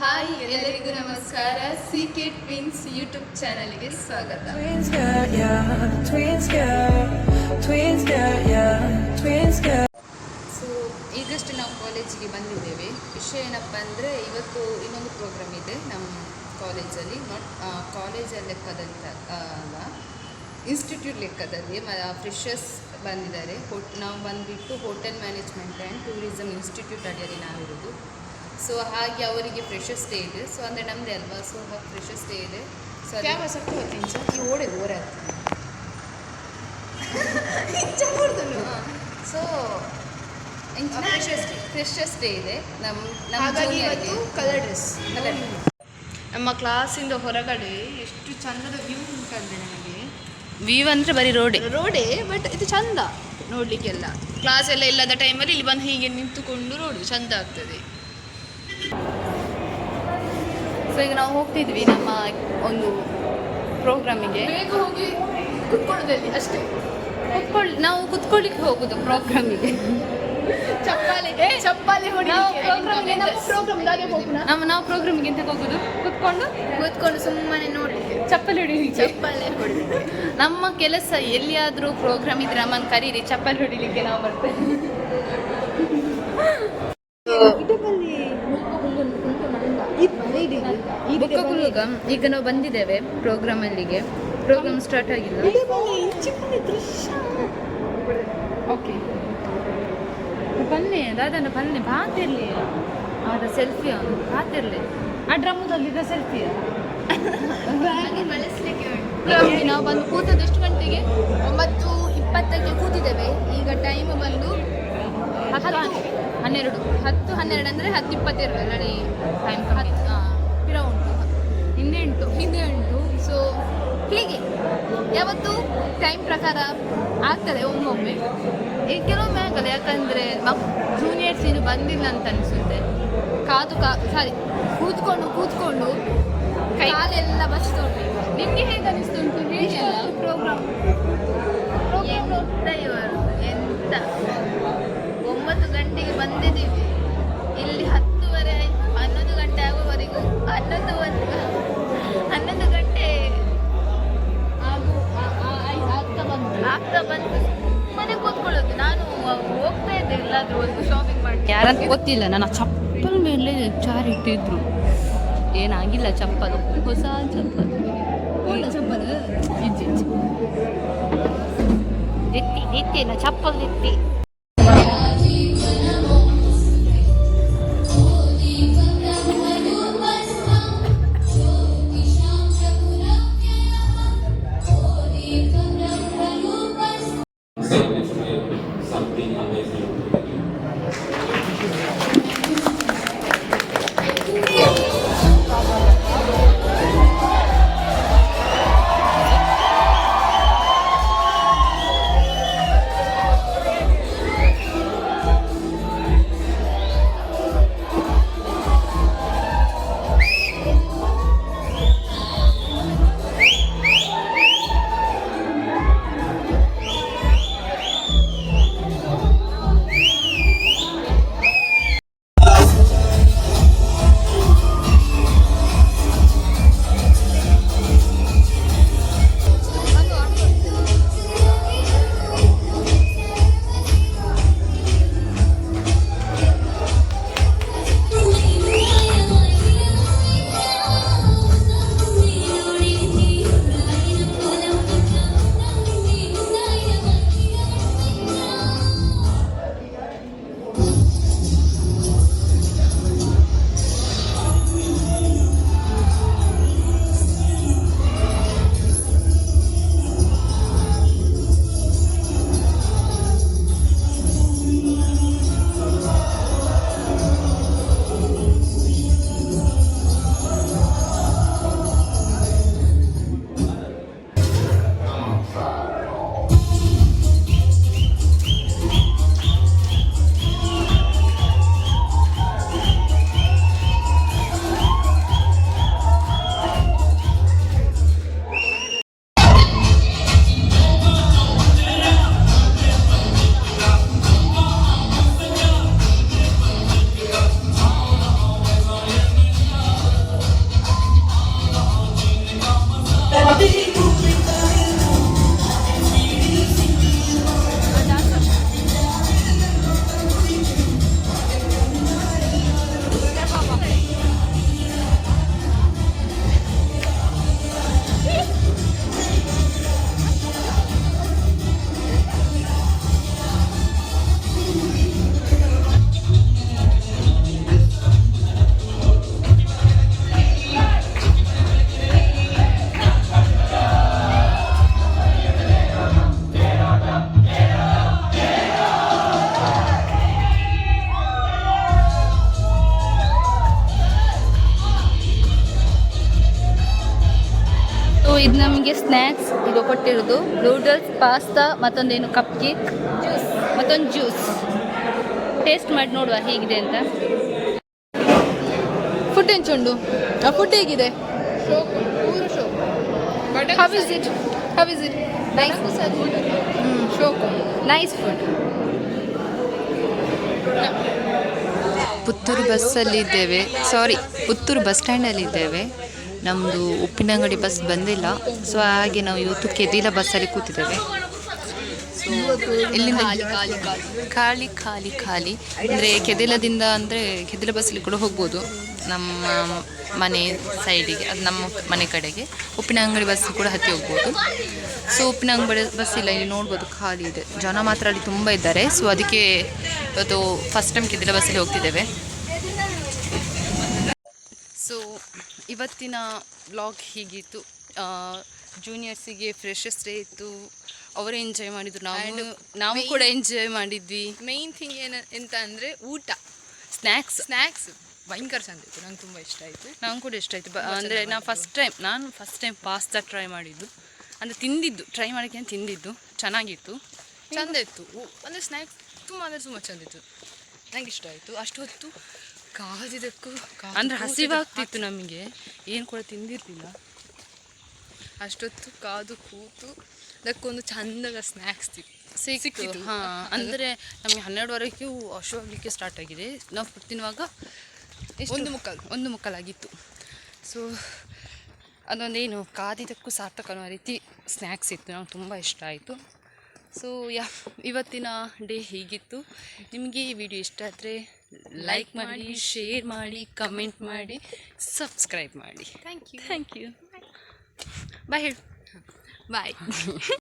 Hi ಎಲ್ಲರಿಗೂ ನಮಸ್ಕಾರ. ಸೀಕೆಟ್ twins YouTube ಚಾನಲ್ಗೆ ಸ್ವಾಗತ. ಸೊ ಈಗಷ್ಟು ನಾವು ಕಾಲೇಜಿಗೆ ಬಂದಿದ್ದೇವೆ. ವಿಷಯ ಏನಪ್ಪ ಅಂದರೆ ಇವತ್ತು ಇನ್ನೊಂದು ಪ್ರೋಗ್ರಾಮ್ ಇದೆ ನಮ್ಮ ಕಾಲೇಜಲ್ಲಿ ನಾಟ್ ಕಾಲೇಜ ಲೆಕ್ಕದಂತ ಅಲ್ಲ. ಇನ್ಸ್ಟಿಟ್ಯೂಟ್ ಲೆಕ್ಕದಲ್ಲಿ ಫ್ರೆಷರ್ಸ್ ಬಂದಿದ್ದಾರೆ. ಹೋಟ್ ನಾವು ಬಂದುಬಿಟ್ಟು hotel management and tourism institute ಅಡಿಯಲ್ಲಿ ನಾವಿರೋದು. ಸೊ ಹಾಗೆ ಅವರಿಗೆ ಪ್ರಶಸ್ತಿ ಡೇ ಇದೆ. ಸೊ ಅಂದರೆ ನಮ್ಮದೇ ಅಲ್ವಾ? ಸೊ ಹಾಗೆ ಪ್ರಶಸ್ತಿ ಡೇ ಇದೆ. ಸೊ ಕ್ಯಾಮರಾ ಹೋಗ್ತೀನಿ ಸರ್ ಈ ಓಡೆ ಓರೆ ಸೊ. ಫ್ರೆಷರ್ಸ್ ಡೇ ಇದೆ. ನಮ್ಮ ನಮ್ಮ ಕಲರ್ ಡ್ರೆಸ್. ನಮ್ಮ ಕ್ಲಾಸಿಂದ ಹೊರಗಡೆ ಎಷ್ಟು ಚಂದದ ವ್ಯೂ ಉಂಟಂದ್ರೆ ನಮಗೆ? ವ್ಯೂ ಅಂದರೆ ಬರೀ ರೋಡೆ ರೋಡೆ ಬಟ್ ಇದು ಚಂದ ನೋಡ್ಲಿಕ್ಕೆಲ್ಲ. ಕ್ಲಾಸ್ ಎಲ್ಲ ಇಲ್ಲದ ಟೈಮಲ್ಲಿ ಇಲ್ಲಿ ಬಂದು ಹೀಗೆ ನಿಂತುಕೊಂಡು ನೋಡು ಚಂದ ಆಗ್ತದೆ. ಸೊ ಈಗ ನಾವು ಹೋಗ್ತಿದ್ವಿ ನಮ್ಮ ಒಂದು ಪ್ರೋಗ್ರಾಮಿಗೆ ಬೇಗ ಹೋಗಿ ಕುತ್ಕೊಳ್ಳೋದಲ್ಲಿ ಅಷ್ಟೇ. ಕುತ್ಕೊಳ್ಳಿ ನಾವು ಕುತ್ಕೊಳ್ಳಿಕ್ಕೆ ಹೋಗುದು ಪ್ರೋಗ್ರಾಮಿಗೆ ಚಪ್ಪಾಲಿಗೆ ಚಪ್ಪಾಲಿ ಹೊಡಿ ನಾವು ನಾವು ಪ್ರೋಗ್ರಾಮಿಗೆ ಎಂತ ಹೋಗುದು? ಕುತ್ಕೊಂಡು? ಕುತ್ಕೊಂಡು ಸುಮ್ಮನೆ ನೋಡಿ ಚಪ್ಪಲಿ ಚಪ್ಪಾಲೆ ಹೊಡಿ ನಮ್ಮ ಕೆಲಸ ಎಲ್ಲಿಯಾದ್ರೂ ಪ್ರೋಗ್ರಾಮ್ ಇದ್ರೆ ನಮ್ಮನ್ನು ಕರೀರಿ ಚಪ್ಪಲಿ ಹೊಡಿಲಿಕ್ಕೆ ನಾವು ಬರ್ತೇವೆ. ಈಗ ನಾವು ಬಂದಿದ್ದೇವೆ ಪ್ರೋಗ್ರಾಮ್ ಅಲ್ಲಿಗೆ. ಪ್ರೋಗ್ರಾಮ್ ಸ್ಟಾರ್ಟ್ ಆಗಿಲ್ಲ. ಓಕೆ ಬನ್ನಿ ದಾದನ ಬನ್ನಿ ಬಾತಿರ್ಲಿ. ಅವರ ಸೆಲ್ಫಿ ಅವನು ಬಾತಿರ್ಲಿ. ಆ ಡ್ರಮ್ಮದಲ್ಲಿದ್ದ ಸೆಲ್ಫಿ ನಾವು ಬಂದು ಕೂತದ್ದು ಎಷ್ಟು ಗಂಟೆಗೆ? ಒಂಬತ್ತು ಇಪ್ಪತ್ತಕ್ಕೆ ಕೂತಿದ್ದೇವೆ. ಈಗ ಟೈಮ್ ಬಂದು ಹತ್ತು. ಹನ್ನೆರಡು. ಹತ್ತು ಹನ್ನೆರಡು ಅಂದರೆ ಹತ್ತು ಇಪ್ಪತ್ತೆರಡು ಆಲ್ರೆಡಿ ಟೈಮ್ ಪಿರ ಉಂಟು ಹಿಂದೆ ಉಂಟು. ಹಿಂದೆ ಉಂಟು ಸೊ ಹೀಗೆ. ಯಾವತ್ತು ಟೈಮ್ ಪ್ರಕಾರ ಆಗ್ತದೆ ಒಮ್ಮೊಮ್ಮೆ. ಈಗ ಕೆಲವೊಮ್ಮೆ ಆಗಲ್ಲ. ಯಾಕಂದರೆ ಮಕ್ ಜೂನಿಯರ್ಸ್ ಇನ್ನು ಬಂದಿಲ್ಲ ಅಂತ ಅನಿಸುತ್ತೆ. ಕಾದು ಕಾ ಸಾರಿ ಕೂತ್ಕೊಂಡು ಕೂತ್ಕೊಂಡು ಕೈ- ಕಾಲೆಲ್ಲ ಬಸ್ತೊಂಡು ನಿಮಗೆ ಹೇಗೆ ಅನಿಸ್ತು ಉಂಟು ಹೇಳಿ ಪ್ರೋಗ್ರಾಮ್ ಪ್ರೋಗ್ರಾಮ್ ನೋಡ್ತಾ ಇವರು ಎಂತ? ಗಂಟೆಗೆ ಬಂದಿದ್ದೀವಿ. ಇಲ್ಲಿ ಹತ್ತುವರೆ ಆಯ್ತು. ಹನ್ನೊಂದು ಗಂಟೆ ಆಗುವವರೆಗೂ ಹನ್ನೊಂದು ಒಂದು ಹನ್ನೊಂದು ಗಂಟೆ ಆಗು ಆಗ್ತಾ ಬಂತು. ಆಗ್ತಾ ಬಂತು. ಸುಮ್ಮನೆ ಕೂತ್ಕೊಳ್ಳೋದು. ನಾನು ಹೋಗ್ತಾ ಇದ್ದೆ ಎಲ್ಲಾದ್ರೂ ಒಂದು ಶಾಪಿಂಗ್ ಮಾಡಿ ಯಾರಂತ ಗೊತ್ತಿಲ್ಲ. ನನ್ನ ಚಪ್ಪಲ್ ಮೇಲೆ ಚಾರ್ ಇಟ್ಟಿದ್ರು. ಏನಾಗಿಲ್ಲ ಚಪ್ಪಲು. ಹೊಸ ಚಪ್ಪಲ್. ಚಪ್ಪಲ್. ಇಜ್ಜಿ ಇಜ್ಜಿ. ಎತ್ತಿ ಎತ್ತಿ ನಾ ಚಪ್ಪಲ್ ಎತ್ತಿ. ಕೊಟ್ಟಿರೋದು ನೂಡಲ್ಸ್ ಪಾಸ್ತಾ ಮತ್ತೊಂದೇನು ಕಪ್ ಕೇಕ್ ಜ್ಯೂಸ್ ಮತ್ತೊಂದು ಜ್ಯೂಸ್ ಟೇಸ್ಟ್ ಮಾಡಿ ನೋಡುವ ಹೇಗಿದೆ ಅಂತ. ಫುಡ್ ಎಂಚುಂಡು ಆ ಫುಡ್ ಹೇಗಿದೆ? How is it how is it nice ಶೋಕು. Nice food Puttur ಬಸ್ಸಲ್ಲಿದ್ದೇವೆ ಸಾರಿ ಪುತ್ತೂರು ಬಸ್ ಸ್ಟ್ಯಾಂಡಲ್ಲಿ ಇದ್ದೇವೆ. ನಮ್ಮದು ಉಪ್ಪಿನಂಗಡಿ ಬಸ್ ಬಂದಿಲ್ಲ. ಸೊ ಹಾಗೆ ನಾವು ಇವತ್ತು ಕೆದಿಲ ಬಸ್ಸಲ್ಲಿ ಕೂತಿದ್ದೇವೆ. ಇಲ್ಲಿಂದ ಖಾಲಿ ಖಾಲಿ ಖಾಲಿ. ಅಂದರೆ ಕೆದಿಲದಿಂದ ಅಂದರೆ ಕೆದಿಲ ಬಸ್ಸಲ್ಲಿ ಕೂಡ ಹೋಗ್ಬೋದು. ನಮ್ಮ ಮನೆ ಸೈಡಿಗೆ ಅದು ನಮ್ಮ ಮನೆ ಕಡೆಗೆ. ಉಪ್ಪಿನ ಅಂಗಡಿ ಬಸ್ ಕೂಡ ಹತ್ತಿ ಹೋಗ್ಬೋದು. ಸೊ ಉಪ್ಪಿನ ಅಂಗಡಿ ಬಸ್ ಇಲ್ಲ, ಇಲ್ಲಿ ನೋಡ್ಬೋದು ಖಾಲಿ ಇದೆ. ಜನ ಮಾತ್ರ ಅಲ್ಲಿ ತುಂಬ ಇದ್ದಾರೆ. ಸೊ ಅದಕ್ಕೆ ಇವತ್ತು ಫಸ್ಟ್ ಟೈಮ್ ಕೆದಿಲ ಬಸ್ಸಲ್ಲಿ ಹೋಗ್ತಿದ್ದೇವೆ. ಇವತ್ತಿನ ಬ್ಲಾಗ್ ಹೀಗಿತ್ತು. ಜೂನಿಯರ್ಸಿಗೆ ಫ್ರೆಶಸ್ ಡೇ ಇತ್ತು. ಅವರೇ ಎಂಜಾಯ್ ಮಾಡಿದ್ರು. ನಾವು ನಾವು ಕೂಡ ಎಂಜಾಯ್ ಮಾಡಿದ್ವಿ. ಮೇನ್ ಥಿಂಗ್ ಏನು ಎಂತ ಅಂದರೆ ಊಟ. ಸ್ನ್ಯಾಕ್ಸ್ ಸ್ನ್ಯಾಕ್ಸ್ ಭಯಂಕರ ಚಂದ ಇತ್ತು. ನಂಗೆ ತುಂಬ ಇಷ್ಟ ಆಯಿತು. ನಂಗೆ ಕೂಡ ಇಷ್ಟ ಆಯಿತು. ಅಂದರೆ ನಾನು ಫಸ್ಟ್ ಟೈಮ್ ನಾನು ಫಸ್ಟ್ ಟೈಮ್ ಪಾಸ್ತಾ ಟ್ರೈ ಮಾಡಿದ್ದು. ಅಂದರೆ ತಿಂದಿದ್ದು ಟ್ರೈ ಮಾಡೋಕ್ಕೆ ತಿಂದಿದ್ದು. ಚೆನ್ನಾಗಿತ್ತು. ಚಂದ ಇತ್ತು. ಅಂದರೆ ಸ್ನ್ಯಾಕ್ಸ್ ತುಂಬ ಅಂದರೆ ತುಂಬ ಚಂದ ಇತ್ತು. ನಂಗೆ ಇಷ್ಟ ಆಯಿತು. ಅಷ್ಟು ಹೊತ್ತು ಕಾದಿದ್ದಕ್ಕೂ ಕಾದು ಅಂದರೆ ಹಸಿವಾಗ್ತಿತ್ತು ನಮಗೆ. ಏನು ಕೂಡ ತಿಂದಿರಲಿಲ್ಲ. ಅಷ್ಟೊತ್ತು ಕಾದು ಕೂತು ಅದಕ್ಕೊಂದು ಚಂದದ ಸ್ನ್ಯಾಕ್ಸ್ ಸಿಕ್ಕಿತ್ತು ಹಾಂ. ಅಂದರೆ ನಮಗೆ ಹನ್ನೆರಡುವರೆಗೂ ಹಶುವಾಗಲಿಕ್ಕೆ ಸ್ಟಾರ್ಟ್ ಆಗಿದೆ. ನಾವು ತಿನ್ನುವಾಗ ಒಂದು ಮುಕ್ಕಾಲು. ಒಂದು ಮುಕ್ಕಾಲಾಗಿತ್ತು. ಸೊ ಅದೊಂದೇನು ಕಾದಿದ್ದಕ್ಕೂ ಸಾರ್ಥಕ ಅನ್ನೋ ರೀತಿ ಸ್ನ್ಯಾಕ್ಸ್ ಇತ್ತು. ನಂಗೆ ತುಂಬ ಇಷ್ಟ ಆಯಿತು. ಸೊ ಯಾ ಇವತ್ತಿನ ಡೇ ಹೀಗಿತ್ತು. ನಿಮಗೆ ಈ ವಿಡಿಯೋ ಇಷ್ಟ ಆದರೆ ಲೈಕ್ ಮಾಡಿ ಶೇರ್ ಮಾಡಿ ಕಮೆಂಟ್ ಮಾಡಿ ಸಬ್ಸ್ಕ್ರೈಬ್ ಮಾಡಿ. Thank you thank you bye ಹೇಳು ಬಾಯ್